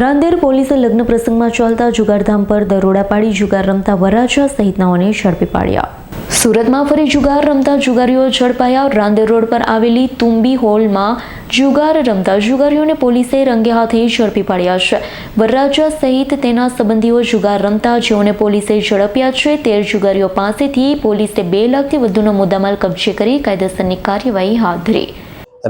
રાંદેર પોલીસે લગ્ન પ્રસંગમાં ચાલતા જુગારધામ પર દરોડા પાડી જુગાર રમતા વરાછા સહિતનાઓને ઝડપી પાડ્યા. સુરતમાં ફરી જુગાર રમતા જુગારીઓ ઝડપાયા. રાંદેર રોડ પર આવેલી તુંબી હોલમાં જુગાર રમતા જુગારીઓને પોલીસે રંગે હાથે ઝડપી પાડ્યા છે. વરરાજા સહિત તેના સંબંધીઓ જુગાર રમતા, જેઓને પોલીસે ઝડપ્યા છે, તેર જુગારીઓ પાસેથી પોલીસે બે લાખથી વધુનો મુદ્દામાલ કબજે કરી કાયદેસરની કાર્યવાહી હાથ ધરી.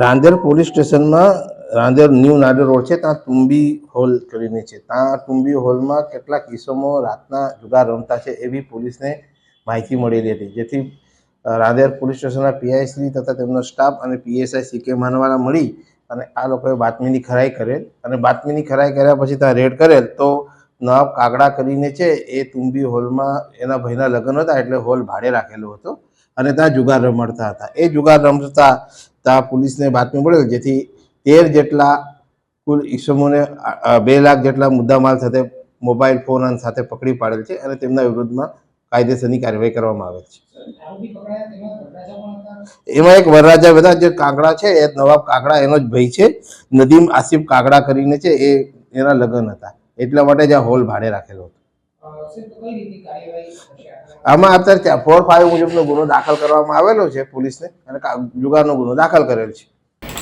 રાંદેર પોલીસ સ્ટેશનમાં રાંદેર ન્યૂ નાડર રોડ છે, ત્યાં તુંબી હોલ કરીને છે. ત્યાં તુંબી હોલમાં કેટલાક કિસ્સોમાં રાતના જુગાર રમતા છે એવી પોલીસને માહિતી મળેલી હતી. જેથી રાંદેર પોલીસ સ્ટેશનના પીઆઈસી તથા તેમનો સ્ટાફ અને પીએસઆઈ સી કે માનવાલા મળી અને આ લોકોએ બાતમીની ખરાઈ કરેલ અને બાતમીની ખરાઈ કર્યા પછી ત્યાં રેડ કરેલ તો નવાબ કાગડા કરીને છે એ તુંબી હોલમાં એના ભાઈના લગ્ન હતા એટલે હોલ ભાડે રાખેલો હતો અને ત્યાં જુગાર રમાડતા હતા. એ જુગાર રમતા ત્યાં પોલીસને બાતમી મળેલ જેથી તેર જેટલા કુલ ઈસમોને બે લાખ જેટલા મુદ્દામાલ સાથે મોબાઈલ ફોન સાથે પકડી પાડેલ છે અને તેમના વિરુદ્ધમાં કાયદેસરની કાર્યવાહી કરવામાં આવેલ છે. એમાં એક વરરાજા બધા જે કાગડા છે, એ નવાબ કાગડા એનો જ ભાઈ છે. નદીમ આસિફ કાગડા કરીને છે, એ એના લગ્ન હતા. એટલા માટે જ આ હોલ ભાડે રાખેલો હતો. આમાં અત્યારે ફોર ફાઈવ મુજબનો ગુનો દાખલ કરવામાં આવેલો છે પોલીસને અને જુગારનો ગુનો દાખલ કરેલ છે.